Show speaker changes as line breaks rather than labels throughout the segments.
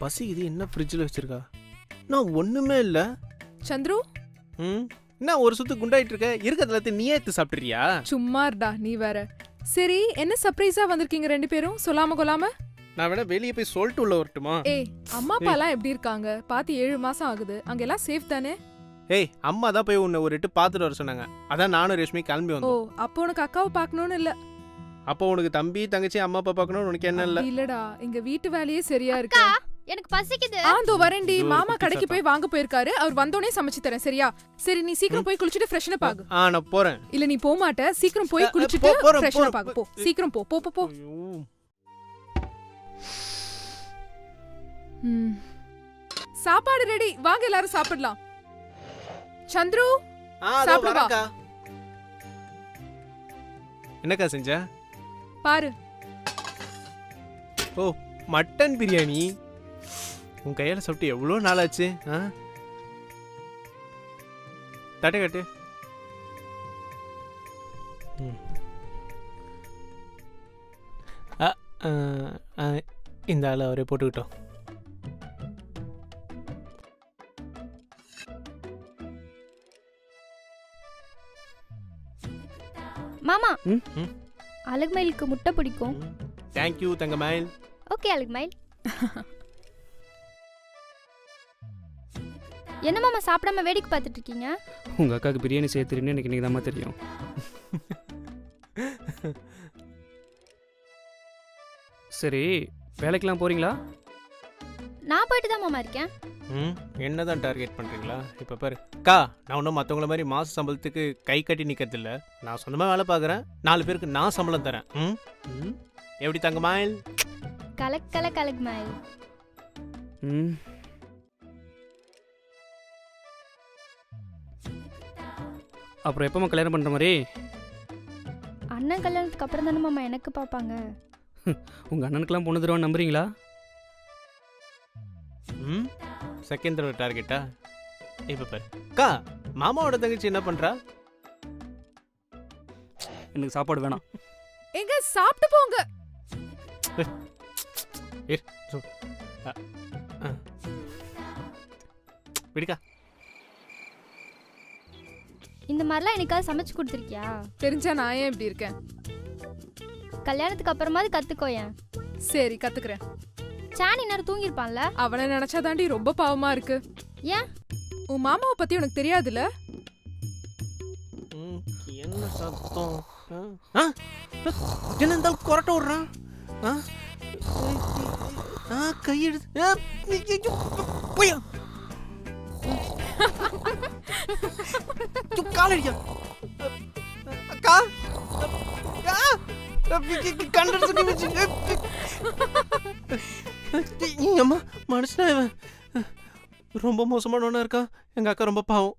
பசிக்குது என்ன ஃப்ரிட்ஜில் வச்சிருக்கா? நான் ஒண்ணுமே இல்ல.
சந்துரு?
ம்? என்ன ஒரு சுத்து குண்டாயிட்டு இருக்க. இருக்கிறது எல்லாத்தையும் நீயே எடுத்து சாப்பிட்றியா
சும்மா இருடா நீ வேற. சரி என்ன சர்ப்ரைஸா வந்திருக்கீங்க ரெண்டு பேரும்? சொல்லாம கொள்ளாம?
நான் வேணா வெளியே போய் சொல்லிட்டு உள்ள வரட்டுமா?
ஏய் அம்மா அப்பா எல்லாம் எப்படி இருக்காங்க? பாத்து ஏழு மாசம் ஆகுது. அங்க எல்லாம் சேஃப் தானே?
ஏய் அம்மா தான் போய் உன்னை ஒரு எட்டு பார்த்துட்டு வர சொன்னாங்க. அதான் நானும் ரேஷ்மி கிளம்பி
ஓ
வந்தோம்
அப்போ உனக்கு அக்காவை பார்க்கணும்னு இல்ல.
அப்போ உனக்கு தம்பி தங்கச்சி அம்மா அப்பா பார்க்கணும்னு உனக்கு என்ன இல்ல?
இல்லடா. இங்க வீட்டு வேலையே சரியா இருக்கு?
எனக்கு பசிக்குது.
ஆ தோ வரேன்டி மாமா கடைக்கு. போய் வாங்க போயிருக்காரு. அவர் வந்தோடனே சமைச்சு தரேன் சரியா? சரி நீ சீக்கிரம் போய் குளிச்சுட்டு ஃப்ரெஷ்னப் ஆகு.
ஆ நான் போறேன்.
இல்ல நீ போக மாட்ட. சீக்கிரம் போய் குளிச்சுட்டு
போறேன்.
ஆகு. போ. சீக்கிரம் போ. போ போ போ. ம். சாப்பாடு ரெடி வாங்க எல்லாரும் சாப்பிடலாம். சந்துரு
ஆ, அதோ
சாப்பிடு வா.
வரேன்க்கா. என்னக்கா செஞ்ச?
பாரு.
ஓ மட்டன் பிரியாணி. உன் கையால சாப்பிட்டு எவ்வளோ நாளாச்சு ஆ? தட்டை கட்டு. இந்த ஆள் அவரே போட்டுக்கிட்டோம்.
மாமா. அழகுமயிலுக்கு முட்டை பிடிக்கும்.
தேங்க்யூ தங்கமயில்
ஓகே அழகுமயில் என்ன மாமா சாப்பிடாம வேடிக்கை பார்த்துட்டு இருக்கீங்க
உங்கள் அக்காவுக்கு பிரியாணி செய்ய தெரியும்னு எனக்கு இன்றைக்கி தான் தெரியும். சரி வேலைக்கெல்லாம் போகிறீங்களா
நான் போயிட்டு தான் மாமா இருக்கேன்.
ம் என்னதான் டார்கெட் பண்ணுறீங்களா இப்போ பாரு அக்கா நான் ஒன்றும் மற்றவங்கள மாதிரி மாத சம்பளத்துக்கு கை கட்டி நிற்கிறதில்ல நான் சொந்தமாக வேலை பார்க்குறேன். நாலு பேருக்கு நான் சம்பளம் தரேன். ம்? ம்? எப்படி தங்கமாயில்
கலக்கல கலகுமயில்
ம். அப்புறம் எப்போம்மா கல்யாணம் பண்ணுற மாதிரி
அண்ணன் கல்யாணத்துக்கு அப்புறம் தானே மாமா எனக்கு பார்ப்பாங்க
உங்கள் அண்ணனுக்கெல்லாம் பொண்ணு தருவான்னு நம்புறீங்களா
ம் செகண்ட் தடவை டார்கெட்டா இப்போ பாரு அக்கா மாமாவோட தங்கச்சி என்ன பண்ணுறா
எனக்கு சாப்பாடு வேணாம்
எங்க சாப்பிட்டு போங்க
விடுக்கா
இந்த மாதிரிலாம் எனக்காவது சமைச்சு கொடுத்துருக்கியா?
தெரிஞ்சா நான் ஏன் இப்படி இருக்கேன்?
கல்யாணத்துக்கு அப்புறமாவது கத்துக்கோயேன்
சரி கத்துக்கிறேன்.
சாணி நேரம் தூங்கியிருப்பான்ல?
அவனை நினைச்சா தாண்டி ரொம்ப பாவமா இருக்கு.
ஏன்?
உன் மாமாவை பத்தி உனக்கு தெரியாதுல்ல?
ம் என்ன சத்தம்? ஆ? ஆ? என்ன இருந்தாலும் கொரட்டை விட்றான். ஆ? ஆ கையெடுத்து ஆ, அக்கா கண்டடிச்சு அம்மா மனுஷனா இவன் ரொம்ப மோசமானவனா இருக்கா எங்க அக்கா ரொம்ப பாவம்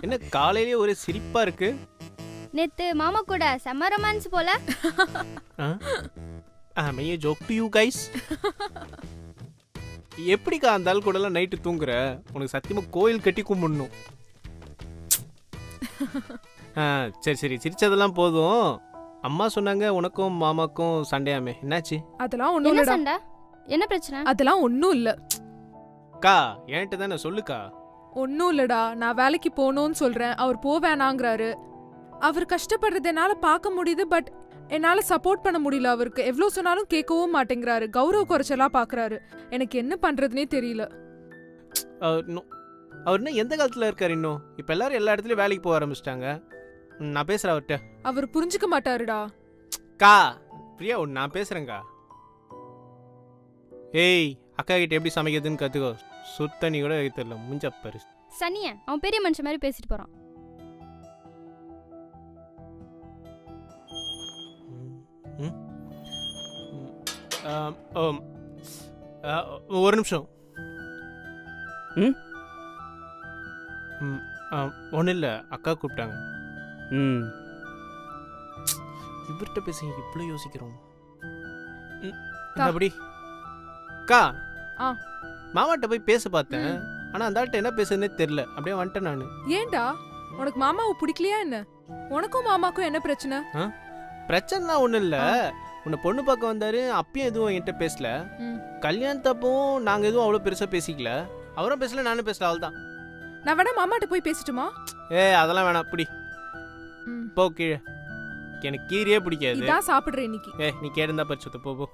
என்ன காலையிலேயே ஒரே சிரிப்பா இருக்கு
நேத்து மாமா கூட செம்ம ரொமான்ஸ் போல.
மைய ஜோக் டு யூ கைஸ் எப்படிக்கா அந்த ஆள் கூடலாம் நைட்டு தூங்குற? உனக்கு சத்தியமா கோயில் கட்டி கும்பிடணும். ஆ, சரி சரி சிரிச்சதெல்லாம் போதும். அம்மா சொன்னாங்க உனக்கும் மாமாக்கும் சண்டையாமே. என்னாச்சு?
அதெல்லாம் ஒண்ணும்
என்ன
இல்லடா.
சண்டை? என்ன பிரச்சனை?
அதெல்லாம் ஒண்ணும் இல்ல.
அக்கா என்கிட்ட தானே சொல்லுக்கா?
ஒன்னும் இல்லடா. நான் வேலைக்கு போகணும்னு சொல்றேன். அவர் போவேணாங்கிறாரு அவர் கஷ்டப்படுறது என்னால பார்க்க முடியுது பட் என்னால சப்போர்ட் பண்ண முடியல அவருக்கு. எவ்வளவு சொன்னாலும் கேட்கவும் மாட்டேங்கிறாரு. கௌரவ குறைச்சலா பாக்குறாரு. எனக்கு என்ன பண்றதுனே தெரியல.
அவர் இன்னும் அவர் இன்னும் எந்த காலத்தில் இருக்கார் இன்னும்? இப்போ எல்லாரும் எல்லா இடத்துலையும் வேலைக்கு போக ஆரம்பிச்சிட்டாங்க. நான் பேசுகிறேன் அவர்கிட்ட
அவர் புரிஞ்சுக்க மாட்டாருடா.
கா பிரியா ஒன்று நான் பேசுகிறேங்க்கா ஏய் அக்கா கிட்ட எப்படி சமைக்கிறதுன்னு கற்றுக்கோ சுத்தண்ணி கூட தெரியல. முஞ்ச பாரு
சனிய அவன் பெரிய மனுஷன் மாதிரி பேசிட்டு போறான்.
ஒரு நிமிஷம்
ம்?
ம் ஒன்றும் இல்லை அக்கா கூப்பிட்டாங்க
ம்
இவர்கிட்ட பேச இவ்வளோ யோசிக்கிறோம். அப்படி கா
ஆ.
மாமாட்ட போய் பேச பார்த்தேன் ஆனா அந்த ஆள்கிட்ட என்ன பேசுறதுனே தெரியல அப்படியே வந்துட்டேன் நான்
ஏன்டா உனக்கு மாமாவை பிடிக்கலையா என்ன உனக்கும் மாமாக்கும் என்ன பிரச்சனை
பிரச்சனைலாம் ஒன்றும் இல்லை. உன்னை பொண்ணு பார்க்க வந்தாரு அப்பயும் எதுவும் என்கிட்ட பேசல.
ம்.
கல்யாணத்தப்பவும் நாங்கள் எதுவும் அவ்வளோ பெருசாக பேசிக்கல. அவரும் பேசல நானும் பேசல அவள் தான்
நான் வேணா மாமாட்ட போய் பேசட்டுமா?
ஏ அதெல்லாம் வேணாம் பிடி.
ம்.
போ கீழே. எனக்கு கீரையே பிடிக்காது.
இதான் சாப்பிடுறேன் இன்னைக்கு.
ஏ நீ கேட்டிருந்தா பரிசுத்த போ போ.